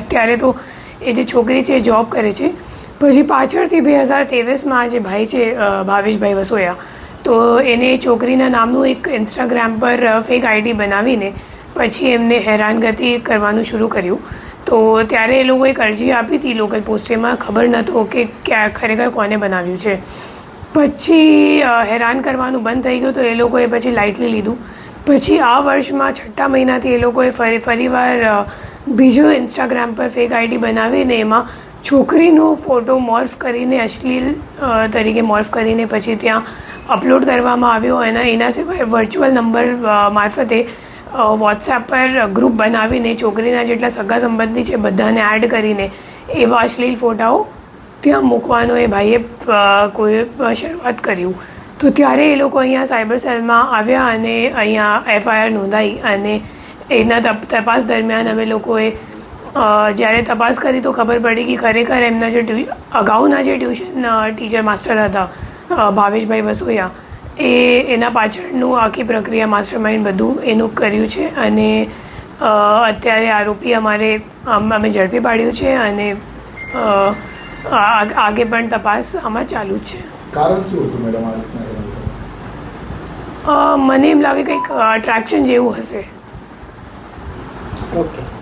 અત્યારે તો એ જે છોકરી છે એ જોબ કરે છે. પછી પાછળથી બે હજાર ત્રેવીસમાં જે ભાઈ છે ભાવેશભાઈ વસોયા, તો એને છોકરીના નામનું એક ઇન્સ્ટાગ્રામ પર ફેક આઈડી બનાવીને પછી એમને હેરાનગતિ કરવાનું શરૂ કર્યું. તો ત્યારે એ લોકોએ અરજી આપી હતી, લોકલ પોસ્ટેમાં ખબર નહોતો કે ક્યાં, ખરેખર કોને બનાવ્યું છે. પછી હેરાન કરવાનું બંધ થઈ ગયું તો એ લોકોએ પછી લાઇટલી લીધું. પછી આ વર્ષમાં છઠ્ઠા મહિનાથી એ લોકોએ ફરી, ફરીવાર બીજો ઇન્સ્ટાગ્રામ પર ફેક આઈડી બનાવીને એમાં છોકરીનો ફોટો મોર્ફ કરીને અશ્લીલ તરીકે મોર્ફ કરીને પછી ત્યાં અપલોડ કરવામાં આવ્યો. અને એના સિવાય વર્ચ્યુઅલ નંબર મારફતે વોટ્સએપ પર ગ્રુપ બનાવીને છોકરીના જેટલા સગા સંબંધી છે બધાને એડ કરીને એવા અશ્લીલ ફોટાઓ ત્યાં મૂકવાનો એ ભાઈએ કોઈ શરૂઆત કર્યું તો ત્યારે એ લોકો અહીંયા સાયબર સેલમાં આવ્યા અને અહીંયા એફઆઈઆર નોંધાઈ અને એના તપાસ દરમિયાન અમે લોકોએ જ્યારે તપાસ કરી તો ખબર પડી કે ખરેખર એમના જે અગાઉના જે ટ્યુશન ટીચર માસ્ટર હતા ભાવેશભાઈ વસોયા એ એના પાછળનું આખી પ્રક્રિયા માસ્ટર માઇન્ડ બધું એનું કર્યું છે અને અત્યારે આરોપી અમારે અમ- અમે ઝડપી પાડ્યું છે અને આગે પણ તપાસ આમાં ચાલુ જ છે. કારણ શું હતું મેડમ મને એમ લાગે કંઈક અટ્રેક્શન જેવું હશે. Окей.